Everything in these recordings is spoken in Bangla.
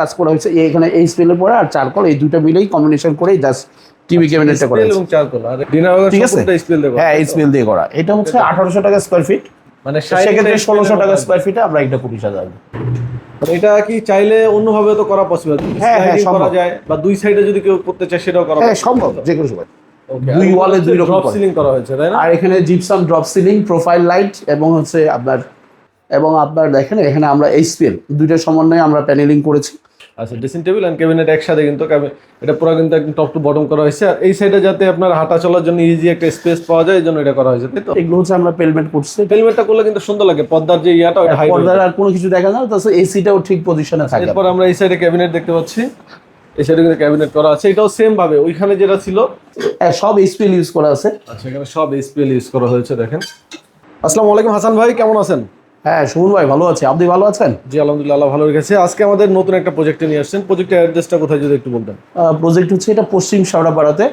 কাজ করা হয়েছে। এখানে এই স্পেলের পরে আর চারকল এই দুটো মিলেই কম্বিনেশন করেই জাস্ট টিভি ক্যাবিনেটটা করা হয়েছে। ঠিক আছে? হ্যাঁ এই স্পেল দিয়ে করা। এটা হচ্ছে আঠারোশো টাকা স্কোয়ার ফিট মানে সেক্ষেত্রে 60 ষোলোশো টাকা মানে স্কোয়ার ফিটে আমরা একটা পঁচিশ হাজার। এটা কি চাইলে অন্যভাবে তো করা পসিবল হ্যাঁ, হ্যাঁ, করা। যায় বা দুই সাইডে যদি কেউ করতে চায় সেটাও করা হ্যাঁ সম্ভব যে কোনো সময়। দুই ওয়ালে দুই রকম ড্রপ সিলিং করা হয়েছে তাই না? আর এখানে gypsum drop ceiling profile light এবং হচ্ছে আপনার এবং আপনার দেখেন এখানে আমরা এইচপিএল দুইটা সমন্বয়ে আমরা প্যানেলিং করেছি। আচ্ছা ড্রেসিং টেবিল এন্ড ক্যাবিনেট একসাথে কিন্তু এটা পুরো কিন্তু একদম টপ টু বটম করা হয়েছে। আর এই সাইডে যাতে আপনার হাঁটা চলার জন্য ইজি একটা স্পেস পাওয়া যায় এই জন্য এটা করা হয়েছে তাই তো? এগুলো হচ্ছে আমরা পেলমেন্ট করছি। হেলমেটটা করলে কিন্তু সুন্দর লাগে পর্দার যে ইয়াটা ওটা হাইট পর্দার আর কোনো কিছু দেখা যায় না তাছাড়া এসিটাও ঠিক পজিশনে থাকে। এরপর আমরা এই সাইডে ক্যাবিনেট দেখতে পাচ্ছি। এই সাইডে কিন্তু ক্যাবিনেট করা আছে এটাও সেম ভাবে ওইখানে যেটা ছিল। সব এইচপিএল ইউজ করা আছে। আচ্ছা এখানে সব এসপিএল ইউজ করা হয়েছে দেখেন। আসসালামু আলাইকুম হাসান ভাই কেমন আছেন? হ্যাঁ সুমন ভাই ভালো আছে। আপনি ভালো আছেন? জি আলহামদুলিল্লাহ ভালো রেখেছে আজকে আমাদের নতুন একটা প্রজেক্টে নিয়ে আসছেন। প্রজেক্টের অ্যাড্রেসটা কোথায় যদি একটু বলতেন? প্রজেক্ট হচ্ছে এটা পশ্চিম শাওড়াপাড়াতে।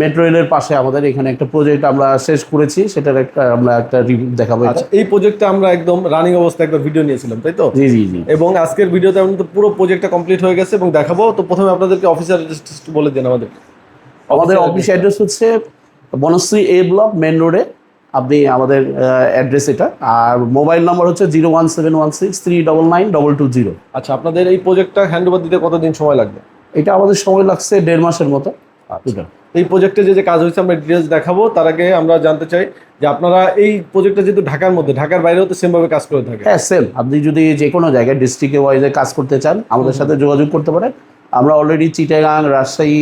মেট্রো রেলের পাশে আমাদের এখানে একটা প্রজেক্ট আমরা শেষ করেছি। সেটার একটা আমরা একটা রিভিউ দেখাবো আচ্ছা এই প্রজেক্টটা আমরা একদম রানিং অবস্থায় একবার ভিডিও নিয়েছিলাম তাই তো? জি জি জি। এবং আজকের ভিডিওতে আমরা তো পুরো প্রজেক্টটা কমপ্লিট হয়ে গেছে এবং দেখাবো। তো প্রথমে আপনাদেরকে অফিসার একটু বলে দিন আমাদের। আমাদের অফিস অ্যাড্রেস হচ্ছে বনশ্রী এ ব্লক মেন রোডে আপনি আমাদের অ্যাড্রেস এটা। আর মোবাইল নাম্বার হচ্ছে zero one seven one six three double nine double two zero আচ্ছা আপনাদের এই প্রজেক্টটা হ্যান্ড ওভার দিতে কতদিন সময় লাগবে? এটা আমাদের সময় লাগছে দেড় মাসের মতো। এই প্রজেক্টে যে যে কাজ হয়েছে আমরা ডিটেলস দেখাবো। তার আগে আমরা জানতে চাই যে আপনারা এই প্রজেক্টটা যেহেতু ঢাকার মধ্যে ঢাকার বাইরেও তো সেমভাবে কাজ করে থাকে হ্যাঁ সেম আপনি যদি যে কোনো জায়গায় ডিস্ট্রিক্টে ওয়াইজে কাজ করতে চান আমাদের সাথে যোগাযোগ করতে পারেন। আমরা অলরেডি চিটাগাং রাজশাহী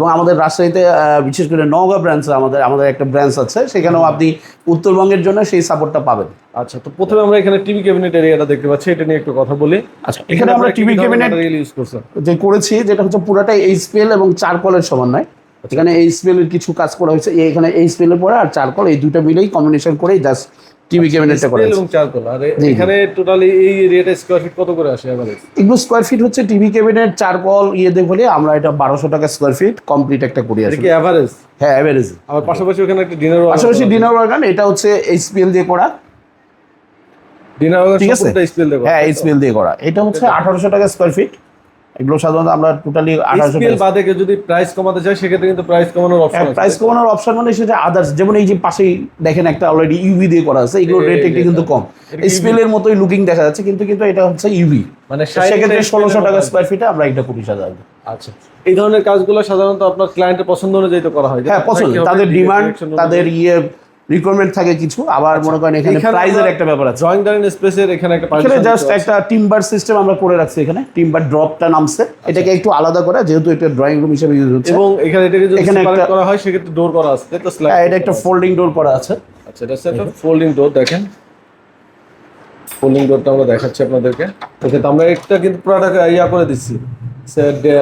এবং আমাদের রাজশাহীতে বিশেষ করে নওগাঁ ব্রাঞ্চ আমাদের আমাদের একটা ব্রাঞ্চ আছে সেখানেও আপনি উত্তরবঙ্গের জন্য সেই সাপোর্টটা পাবেন। আচ্ছা তো প্রথমে আমরা এখানে টিভি ক্যাবিনেট এরিয়াটা দেখতে পাচ্ছি এটা নিয়ে একটু কথা বলি। আচ্ছা এখানে আমরা টিভি ক্যাবিনেট ইউজ করছেন যে করেছি যেটা হচ্ছে পুরাটাই এইচপিএল এবং চারকলের সমন্বয় এখানে এইচপিএল এর কিছু কাজ করা হয়েছে এখানে এইচপিএল এর পরে আর চারকল এই দুটো মিলেই কম্বিনেশন করেই জাস্ট টিভি ক্যাবিনেটটা করা এবং চারকোল আর এখানে টোটালি এই এরিয়াটা স্কোয়ার ফিট কত করে আসে এভারেজ এগুলো স্কোয়ার ফিট হচ্ছে টিভি ক্যাবিনেট চারকল ইয়ে দিয়ে বলে আমরা এটা বারোশো টাকা স্কোয়ার ফিট কমপ্লিট একটা করি এটা আসলে কি অ্যাভারেজ হ্যাঁ অ্যাভারেজ আবার পাশাপাশি ওখানে একটা ডিনার পাশাপাশি ডিনার ওয়ার্গান এটা হচ্ছে এইচপিএল দিয়ে করা। ডিনার ঠিক আছে? হ্যাঁ এইচপিএল দিয়ে করা। এটা হচ্ছে আঠারোশো টাকা স্কোয়ার ফিট এগুলো সাধারণত আমরা টোটালি আঠারোশো বাদে যদি প্রাইস কমাতে চায় সেক্ষেত্রে কিন্তু প্রাইস কমানোর অপশন প্রাইস কমানোর অপশন মানে সেটা আদার্স যেমন এই যে পাশেই দেখেন একটা অলরেডি ইউভি দিয়ে করা আছে এগুলো রেট একটু কিন্তু কম। স্পেলের মতোই লুকিং দেখা যাচ্ছে কিন্তু কিন্তু এটা হচ্ছে ইউভি মানে সেক্ষেত্রে ষোলোশো টাকা স্কোয়ার ফিটে আমরা এটা পঁচিশ হাজার আচ্ছা। এই ধরনের কাজগুলো সাধারণত আপনার ক্লায়েন্টের পছন্দ অনুযায়ী তো করা হয়। হ্যাঁ পছন্দ। তাদের ডিমান্ড তাদের ইয়ে রিকোয়ারমেন্ট থাকে কিছু আবার মনে করেন এখানে প্রাইজের একটা ব্যাপার আছে। ড্রয়িং ডাইনিং স্পেসের এখানে একটা এখানে জাস্ট একটা টিম্বার সিস্টেম আমরা করে রাখছি এখানে টিম্বার ড্রপটা নামছে। এটাকে একটু আলাদা করে যেহেতু এটা ড্রয়িং রুম হিসেবে ইউজ হচ্ছে। এবং এখানে এটাকে যদি এখানে একটা- করা হয় সেক্ষেত্রে ডোর করা আছে তো? স্ল্যাব এটা একটা ফোল্ডিং ডোর করা আছে। আচ্ছা এটা একটা ফোল্ডিং ডোর দেখেন। ফোল্ডিং ডোরটা আমরা দেখাচ্ছি আপনাদেরকে। তো আমরা একটা কিন্তু পুরোটাকে ইয়া করে দিচ্ছি।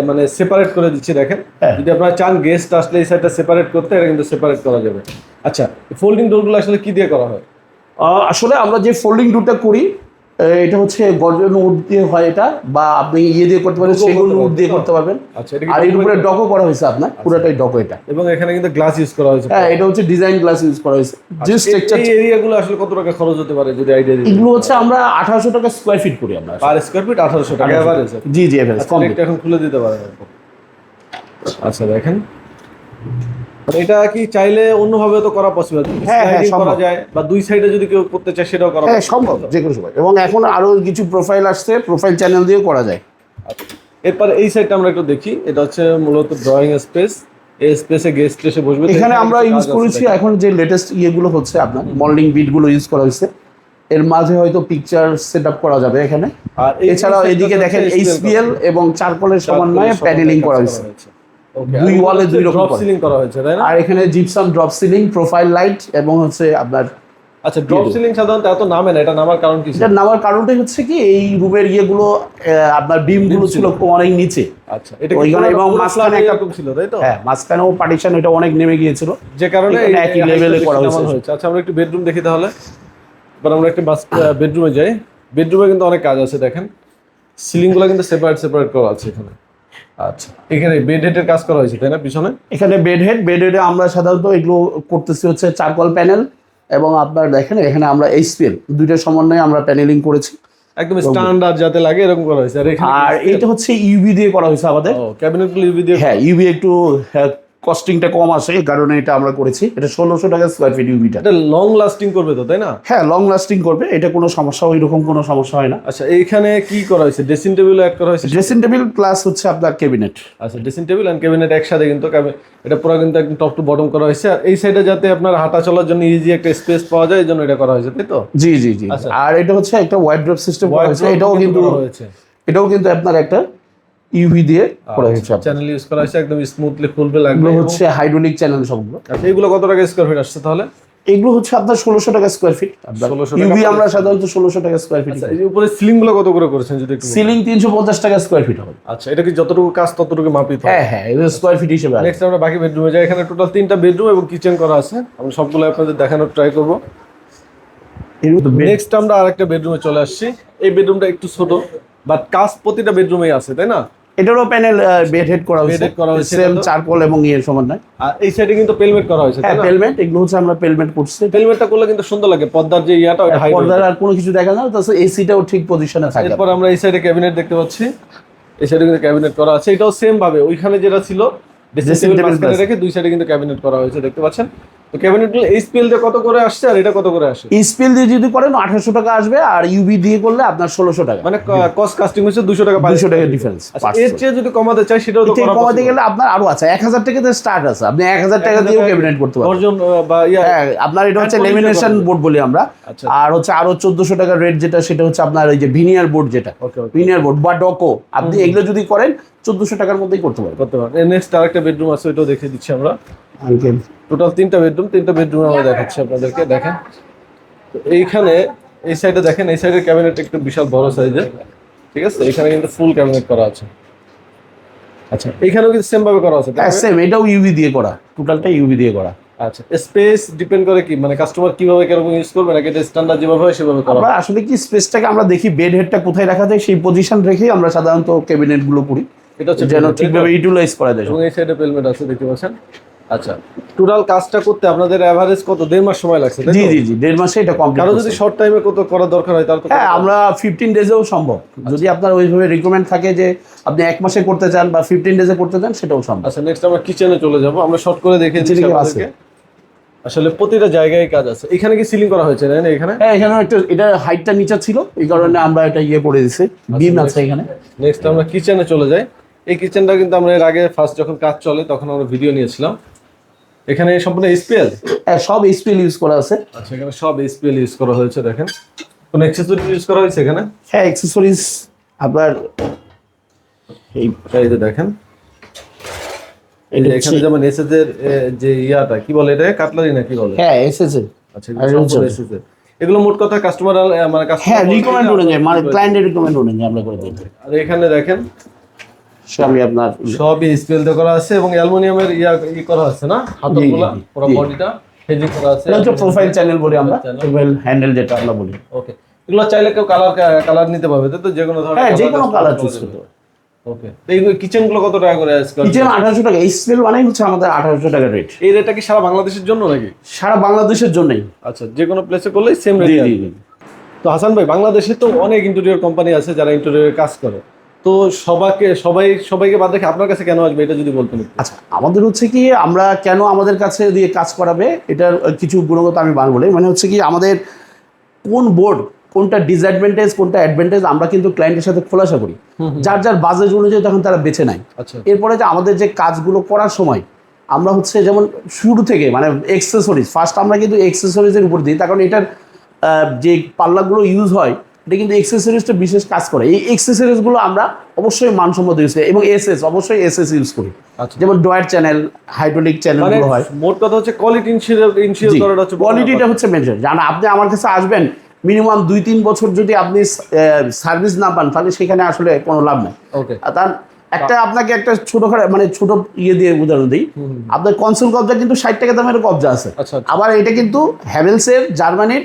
মানে সেপারেট করে দিচ্ছি দেখেন। হ্যাঁ। যদি আপনারা চান গেস্ট আসলে এই সাইডটা সেপারেট করতে এটা কিন্তু সেপারেট করা যাবে। আচ্ছা ফোল্ডিং ডোরগুলো আসলে কি দিয়ে করা হয়? আসলে আমরা যে ফোল্ডিং ডোরটা করি এটা হচ্ছে গর্জন উড দিয়ে হয় এটা বা আপনি ইয়ে দিয়ে করতে পারেন সেগুন উড দিয়ে করতে পারবেন। আচ্ছা এটা আর এর উপরে ডকও করা হয়েছে আপনার পুরোটাই ডকো এটা। এবং এখানে কিন্তু গ্লাস ইউজ করা হয়েছে। হ্যাঁ এটা হচ্ছে ডিজাইন গ্লাস ইউজ করা হয়েছে। যে এই- স্ট্রাকচার এই এরিয়াগুলো আসলে কত টাকা খরচ হতে পারে যদি আইডিয়া দিই এগুলো হচ্ছে আমরা আঠারোশো টাকা স্কোয়ার ফিট করি আমরা পার স্কোয়ার ফিট আঠারোশো টাকা এভারেজ জি জি এভারেজ আচ্ছা কম এটা এখন খুলে দিতে পারেন। আচ্ছা দেখেন। মানে এটা কি চাইলে অন্যভাবে তো করা পসিবল হ্যাঁ, হ্যাঁ, করা। যায় বা দুই সাইডে যদি কেউ করতে চায় সেটাও করা হ্যাঁ সম্ভব যে কোনো সময়। এবং এখন আরও কিছু প্রোফাইল আসছে প্রোফাইল চ্যানেল দিয়েও করা যায়। আচ্ছা। এরপর এই সাইডটা আমরা একটু দেখি। এটা হচ্ছে মূলত ড্রয়িং স্পেস এই স্পেসে গেস্ট এসে বসবে। এখানে আমরা ইউজ করেছি এখন যে লেটেস্ট ইয়েগুলো হচ্ছে আপনার মল্ডিং বিটগুলো ইউজ করা হয়েছে। এর মাঝে হয়তো পিকচার সেট আপ করা যাবে এখানে। আর এছাড়াও এদিকে দেখেন এইচপিএল এবং চারকলের সমন্বয়ে প্যানেলিং করা হয়েছে। দুই হচ্ছে দুই রকম করা। ceiling করা হয়েছে তাই না? আর এখানে gypsum drop ceiling profile light এবং হচ্ছে আপনার আচ্ছা ড্রপ সিলিং সাধারণত এত নামে না এটা নামার কারণ কি? এটা নামার কারণটাই হচ্ছে কি এই রুমের ইয়েগুলো আপনার বিমগুলো ছিল অনেক নিচে। আচ্ছা এটা ওইখানে এবং মাঝখানে একটা- ছিল তাই তো? হ্যাঁ মাঝখানেও পার্টিশন এটা অনেক নেমে গিয়েছিল। যে কারণে একই টা করা হয়েছে। আচ্ছা আমরা একটু বেডরুম দেখি তাহলে। এবার আমরা একটু বেডরুমে যাই। বেডরুমে কিন্তু অনেক কাজ আছে দেখেন। সিলিংগুলো কিন্তু সেপারেট সেপারেট করা আছে এখানে। আচ্ছা এখানে বেড হেডের কাজ করা হয়েছে তাই না পিছনে? এখানে বেড হেড বেড হেডে আমরা সাধারণত এগুলো করতেছি হচ্ছে চারকল প্যানেল এবং আপনার দেখেন এখানে আমরা এইচপিএল দুইটা সমন্বয়ে আমরা প্যানেলিং করেছি। একদম স্ট্যান্ডার্ড যাতে লাগে এরকম করা হয়েছে। আর এটা হচ্ছে ইউবি দিয়ে করা হয়েছে আমাদের। ক্যাবিনেট ইউবি দিয়ে হ্যাঁ ইউবি একটু কস্টিংটা কম আসে এই কারণে এটা আমরা করেছি। এটা ষোলোশো টাকা স্কোয়ার ফিট ইউবিটা এটা লং লাস্টিং করবে তো তাই না? হ্যাঁ লং লাস্টিং করবে এটা কোনো সমস্যা ওই রকম কোনো সমস্যা হয় না। আচ্ছা এইখানে কি করা হয়েছে? ড্রেসিং টেবিল অ্যাড করা হয়েছে? ড্রেসিং টেবিল প্লাস হচ্ছে আপনার ক্যাবিনেট আচ্ছা ড্রেসিং টেবিল এন্ড ক্যাবিনেট একসাথে কিন্তু এটা পুরো কিন্তু একদম টপ টু বটম করা হয়েছে। আর এই সাইডে যাতে আপনার হাঁটা চলার জন্য ইজি একটা স্পেস পাওয়া যায় এই জন্য এটা করা হয়েছে তাই তো? জি জি জি। আচ্ছা। আর এটা হচ্ছে একটা ওয়াইড ওয়াইড্রপ সিস্টেম করা হয়েছে এটাও কিন্তু এটাও কিন্তু আপনার একটা ইউভি দিয়ে করা হয়েছে চ্যানেল ইউজ করা হয়েছে একদম স্মুথলি খুলবে লাগবে হচ্ছে হাইড্রোলিক চ্যানেল সবগুলো। আচ্ছা এগুলো কত টাকা স্কোয়ার ফিট আসছে তাহলে? এগুলো হচ্ছে আপনার ষোলোশো টাকা স্কোয়ার ফিট 1600 ইউভি আমরা সাধারণত ষোলোশো টাকা স্কোয়ার ফিট আচ্ছা উপরে সিলিংগুলো কত করে করেছেন যদি সিলিং তিনশো পঞ্চাশ টাকা স্কোয়ার ফিট হবে। আচ্ছা এটা কি যতটুকু কাজ ততটুকু মাপিত হ্যাঁ হ্যাঁ স্কোয়ার ফিট হিসেবে। নেক্সট আমরা বাকি বেডরুমে যাই এখানে টোটাল তিনটা বেডরুম এবং কিচেন করা আছে। আমি সবগুলো আপনাদের দেখানোর ট্রাই করব। নেক্সট আমরা আরেকটা বেডরুমে চলে আসছি। এই বেডরুমটা একটু ছোট। বাট কাজ প্রতিটা বেডরুমেই আছে তাই না? এটারও প্যানেল বেড হেড করা হয়েছে। করা হয়েছে, সেম চারকোল এবং ইয়ের সমান নয়। আর এই সাইডে কিন্তু পেলমেট করা হয়েছে হ্যাঁ পেলমেন্ট এগুলো হচ্ছে আমরা পেলমেন্ট করছি। পেলমেটটা করলে কিন্তু সুন্দর লাগে পর্দার যে ইয়াটা ওটা হাইট পর্দার আর কোনো কিছু দেখা যায় না তাছাড়া এসিটাও ঠিক পজিশনে থাকে। এরপর আমরা এই সাইডে ক্যাবিনেট দেখতে পাচ্ছি। এই সাইডে কিন্তু ক্যাবিনেট করা আছে এটাও সেম ভাবে। ওইখানে যেটা ছিল ড্রেসিং টেবিল। রেখে দুই সাইডে কিন্তু ক্যাবিনেট করা হয়েছে দেখতে পাচ্ছেন? তো ক্যাবিনেট এই দিয়ে কত করে আসছে আর এটা কত করে আসে? স্পিল দিয়ে যদি করেন আঠারোশো টাকা আসবে আর ইউবি দিয়ে করলে আপনার ষোলোশো টাকা। মানে কস্ট কাস্টিং হচ্ছে দুশো টাকা দুশো টাকা ডিফারেন্স আচ্ছা এর চেয়ে যদি কমাতে চাই সেটাও তো কমাতে গেলে আপনার আরও আছে। এক হাজার স্টার্ট আছে। আপনি এক হাজার টাকা 1000 দিয়েও ক্যাবিনেট করতে বা হ্যাঁ আপনার এটা হচ্ছে লেমিনেশন বোর্ড বলি আমরা। আচ্ছা। আর হচ্ছে আরও চোদ্দশো টাকা রেট যেটা সেটা হচ্ছে আপনার ওই যে ভিনিয়ার বোর্ড যেটা। ভিনিয়ার বোর্ড বা ডকো আপনি এগুলো যদি করেন চোদ্দশো টাকার মধ্যেই করতে পারবেন করতে পারেন নেক্সট আরেকটা বেডরুম আছে ওইটাও দেখে দিচ্ছি আমরা। টোটাল তিনটা বেডরুম তিনটা বেডরুম আমরা দেখাচ্ছি আপনাদেরকে দেখেন। তো এইখানে এই সাইডে দেখেন এই সাইডের ক্যাবিনেট একটু বিশাল বড় সাইজের ঠিক আছে? এখানে কিন্তু ফুল ক্যাবিনেট করা আছে। আচ্ছা এইখানেও কিন্তু সেম ভাবে করা আছে। হ্যাঁ সেম এটাও ইউভি দিয়ে করা। টোটালটা ইউভি দিয়ে করা। আচ্ছা স্পেস ডিপেন্ড করে কি? মানে কাস্টমার কীভাবে কীরকম ইউজ করবে নাকি এটা স্ট্যান্ডার্ড যেভাবে হয় সেভাবে করা আমরা আসলে কি স্পেসটাকে আমরা দেখি বেড হেডটা কোথায় রাখা যায় সেই পজিশন রেখেই আমরা সাধারণত ক্যাবিনেটগুলো করি। এটা হচ্ছে যেন pelmet, তাই তো? ঠিকভাবে ইউটিলাইজ করা যায়। এবং এই সাইডে পেলমেট আছে দেখতে পাচ্ছেন? আচ্ছা টোটাল কাজটা করতে আপনাদের এভারেজ কত? দেড় মাস সময় লাগছে জি জি জি দেড় মাসে এটা কমপ্লিট কারও যদি শর্ট টাইমে কত করা দরকার হয় তাহলে হ্যাঁ আমরা ফিফটিন ডেজেও সম্ভব। যদি আপনার ওইভাবে রিকমেন্ড থাকে যে আপনি এক মাসে করতে চান বা ফিফটিন ডেজে করতে চান সেটাও সম্ভব। আচ্ছা নেক্সট আমরা কিচেনে চলে যাব। আমরা শর্ট করে দেখে দিচ্ছি Kitchen আসলে প্রতিটা জায়গায় কাজ আছে। এখানে কি সিলিং করা হয়েছে না এখানে? হ্যাঁ এখানে একটা এটা হাইটটা নিচে ছিল এই কারণে আমরা এটা ইয়ে করে বিম আছে এখানে। নেক্সট আমরা কিচেনে চলে যাই। এই কিচেনটা কিন্তু আমরা এর আগে ফার্স্ট যখন কাজ চলে তখন আমরা ভিডিও নিয়েছিলাম। এখানে সম্পূর্ণ এসপিএল হ্যাঁ সব স্পিল ইউজ করা আছে। আচ্ছা এখানে সব এসপিএল ইউজ করা হয়েছে দেখেন। কোন অ্যাক্সেসরি ইউজ করা হয়েছে এখানে? হ্যাঁ অ্যাক্সেসরিজ আপনার এই এই দেখেন। এখানে যেমন এসএস এর যে ইয়াটা কি বলে এটা কাটলারি না কি বলে? হ্যাঁ এসেছে আচ্ছা আর এগুলো এর। মোট কথা কাস্টমার মানে customer হ্যাঁ রিকমেন্ড অনুযায়ী মানে ক্লায়েন্টের রিকমেন্ড অনুযায়ী আমরা করে দিই আর এখানে দেখেন সবই আপনার সবই দিয়ে করা আছে এবং অ্যালুমিনিয়ামের ইয়া ই করা আছে না? পুরো বডিটা হেজিং করা আছে। এটা প্রোফাইল চ্যানেল বলি আমরা প্রোফাইল হ্যান্ডেল যেটা আমরা বলি। ওকে এগুলো চাইলে কেউ কালার কালার নিতে পারবে তো? যে কোনো ধরনের হ্যাঁ যে কোনো কালার চুজ করতে পারে। ওকে এই কিচেনগুলো কত টাকা করে আজকাল কিচেন আঠারোশো টাকা। এই হচ্ছে আমাদের আঠারোশো টাকা রেট এই রেটটা কি সারা বাংলাদেশের জন্য নাকি? সারা বাংলাদেশের জন্যই। আচ্ছা যে কোনো প্লেসে করলেই সেম রেট তো হাসান ভাই বাংলাদেশে তো অনেক ইন্টেরিয়র কোম্পানি আছে যারা ইন্টেরিয়র কাজ করে। তো সবাইকে সবাই সবাইকে বাদ রেখে আপনার কাছে কেন আসবে? এটা যদি বলতেন আচ্ছা আমাদের হচ্ছে কি আমরা কেন আমাদের কাছে দিয়ে কাজ করাবে? এটার কিছু গুণগত আমি বার বলি। মানে হচ্ছে কি আমাদের কোন বোর্ড কোনটা ডিসঅ্যাডভান্টেজ কোনটা অ্যাডভান্টেজ আমরা কিন্তু ক্লায়েন্টের সাথে খোলাসা করি। যার যার বাজেট অনুযায়ী তখন তারা বেছে নেয়। আচ্ছা। এরপরে যে আমাদের যে কাজগুলো করার সময় আমরা হচ্ছে যেমন শুরু থেকে মানে এক্সেসরিজ ফার্স্ট আমরা কিন্তু এক্সেসরিজের উপর দিই। তার কারণ এটার যে পাল্লাগুলো ইউজ হয় এটা কিন্তু এক্সেসরিজটা বিশেষ কাজ করে। এই এক্সেসরিজগুলো আমরা অবশ্যই মানসম্মত ইউজ করি এবং এসএস অবশ্যই এসএস ইউজ করি। আচ্ছা। যেমন ডয়ার চ্যানেল হাইড্রোলিক চ্যানেলগুলো হয়। মোট কথা হচ্ছে কোয়ালিটি করাটা হচ্ছে কোয়ালিটিটা হচ্ছে মেনটেন জানা আপনি আমার কাছে আসবেন মিনিমাম দুই তিন বছর যদি আপনি সার্ভিস না পান তাহলে সেখানে আসলে কোনো লাভ নেই। তার একটা আপনাকে একটা ছোটখাটো মানে ছোট ইয়ে দিয়ে উদাহরণ দিই। আপনার কনসোল কবজা কিন্তু ষাট টাকা দামের কবজা আছে। আচ্ছা আচ্ছা, আবার এটা কিন্তু হ্যাভেলসের জার্মানির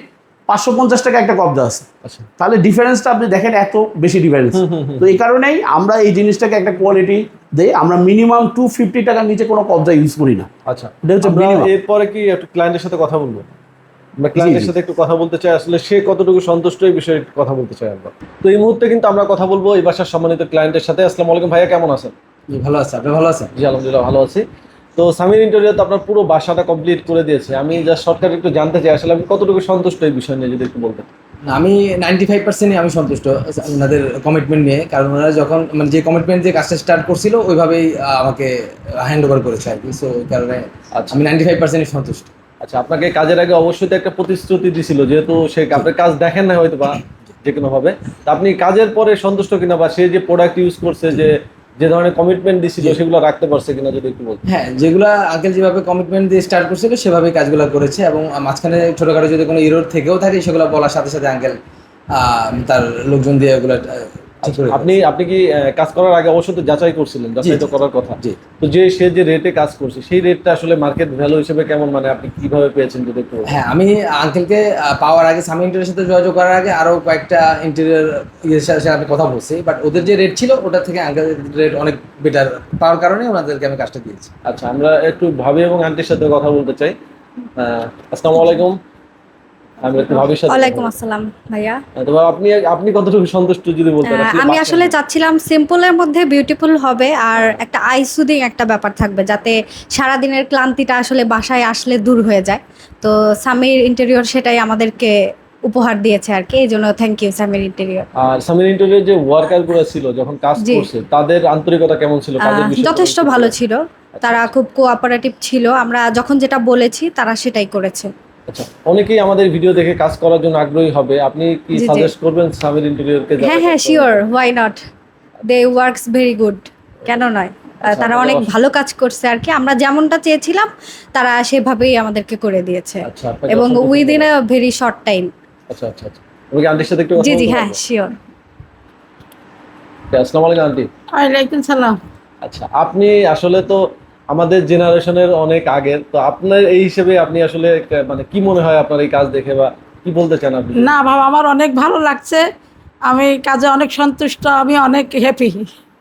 পাঁচশো পঞ্চাশ টাকা একটা কবজা আছে। আচ্ছা। তাহলে ডিফারেন্সটা আপনি দেখেন এত বেশি ডিফারেন্স তো এই কারণেই আমরা এই জিনিসটাকে একটা কোয়ালিটি দেই। আমরা মিনিমাম টু ফিফটি টাকার নিচে কোনো কবজা ইউজ করি না। আচ্ছা। এটা হচ্ছে এরপরে কি একটু ক্লায়েন্টের সাথে কথা বলব? আমরা ক্লায়েন্টের সাথে একটু কথা বলতে চাই। আসলে সে কতটুকু সন্তুষ্ট এই বিষয়ে একটু কথা বলতে চাই আমরা। তো এই মুহূর্তে কিন্তু আমরা কথা বলব এই বাসার সম্মানিত ক্লায়েন্টের সাথে। আসসালামু আলাইকুম ভাইয়া কেমন আছেন? ভালো আছে। আপনি ভালো আছেন? জি আলহামদুলিল্লাহ ভালো আছি। তো সামির ইন্টারভিউ তো আপনার পুরো বাসাটা কমপ্লিট করে দিয়েছে। আমি যা শর্টকাট একটু জানতে চাই আসলে আমি কতটুকু সন্তুষ্ট এই বিষয় নিয়ে যদি একটু বলতেন? না, আমি নাইনটি ফাইভ পার্সেন্টই আমি সন্তুষ্ট ওনাদের কমিটমেন্ট নিয়ে কারণ ওনারা যখন মানে যে কমিটমেন্ট যে কাজটা স্টার্ট করছিল ওইভাবেই আমাকে হ্যান্ড ওভার করেছে আর কি। সো ওই কারণে আচ্ছা। আমি নাইনটি ফাইভ পার্সেন্টই সন্তুষ্ট। আচ্ছা আপনাকে কাজের আগে অবশ্যই তো একটা প্রতিশ্রুতি দিছিল যেহেতু সে আপনার কাজ দেখেন না হয়তো বা যে কোনোভাবে তা আপনি কাজের পরে সন্তুষ্ট কিনা বা সে যে প্রোডাক্ট ইউজ করছে যে যে ধরনের কমিটমেন্ট দিছিল সেগুলো রাখতে পারছে কিনা যদি একটু বলতে হ্যাঁ যেগুলো আগে যেভাবে কমিটমেন্ট দিয়ে স্টার্ট করছিল সেভাবে কাজগুলো করেছে এবং মাঝখানে ছোটখাটো যদি কোনো ইরোর থেকেও থাকে সেগুলো বলার সাথে সাথে আঙ্কেল তার লোকজন দিয়ে করে আপনি আপনি কি কাজ করার আগে অবশ্যই তো যাচাই করছিলেন যাচাই তো করার কথা। তো যে সে যে রেটে কাজ করছে সেই রেটটা আসলে মার্কেট ভ্যালু হিসেবে কেমন মানে আপনি কীভাবে পেয়েছেন যদি একটু হ্যাঁ আমি আঙ্কেলকে পাওয়ার আগে সামি ইন্টারের সাথে যোগাযোগ করার আগে আরও কয়েকটা ইন্টেরিয়ার ইয়ের সাথে আমি কথা বলছি বাট ওদের যে রেট ছিল ওটা থেকে আঙ্কেল রেট অনেক বেটার পাওয়ার কারণে ওনাদেরকে আমি কাজটা দিয়েছি। আচ্ছা আমরা একটু ভাবি এবং আন্টির সাথে কথা বলতে চাই। আসসালামু আলাইকুম। আমি একটু ভাবির সাথে ওয়ালাইকুম আসসালাম ভাইয়া। তো আপনি আপনি কতটুকু সন্তুষ্ট যদি বলতেন আমি আসলে চাচ্ছিলাম সিম্পলের মধ্যে বিউটিফুল হবে আর একটা আই সুদিং একটা ব্যাপার থাকবে যাতে সারা দিনের ক্লান্তিটা আসলে বাসায় আসলে দূর হয়ে যায়। তো সামির ইন্টেরিয়র সেটাই আমাদেরকে উপহার দিয়েছে আর কি এই জন্য থ্যাংক ইউ সামির ইন্টেরিয়র আর সামির ইন্টারভিউ যে ওয়ার্কারগুলো ছিল যখন কাজ করছে তাদের আন্তরিকতা কেমন ছিল? যথেষ্ট ভালো ছিল। তারা খুব কোঅপারেটিভ ছিল। আমরা যখন যেটা বলেছি তারা সেটাই করেছে। আচ্ছা অনেকেই আমাদের ভিডিও দেখে কাজ করার জন্য আগ্রহী হবে। আপনি কি। সাজেস্ট করবেন সামির হ্যাঁ হ্যাঁ sure why not they works very good কেন নয়? আচ্ছা, তারা অনেক ভালো কাজ করছে আর কি। আমরা যেমনটা চেয়েছিলাম তারা সেভাবেই আমাদেরকে করে দিয়েছে। আচ্ছা এবং within. A very short time আচ্ছা আচ্ছা আচ্ছা। আন্টির সাথে একটু জি জি হ্যাঁ শিওর আসসালামু আলাইকুম আন্টি ওয়ালাইকুম সালাম। আচ্ছা আপনি আসলে তো আমাদের জেনারেশনের অনেক আগের তো আপনার এই হিসেবে আপনি আসলে মানে কি মনে হয় আপনার এই কাজ দেখে বা কি বলতে চান আপনি? না বাবা আমার অনেক ভালো লাগছে। আমি কাজে অনেক সন্তুষ্ট আমি অনেক হ্যাপি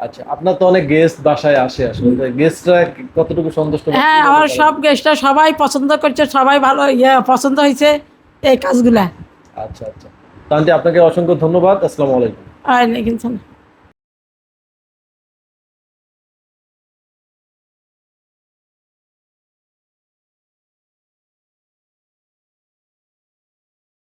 আচ্ছা আপনার তো অনেক গেস্ট বাসায় আসে আসলে। গেস্টরা কতটুকু সন্তুষ্ট হ্যাঁ আমার সব গেস্টরা সবাই পছন্দ করছে সবাই ভালো ইয়ে পছন্দ হয়েছে এই কাজগুলা? আচ্ছা আচ্ছা। তো আন্টি আপনাকে অসংখ্য ধন্যবাদ। আসসালামু আলাইকুম। ওয়ালাইকুম সালাম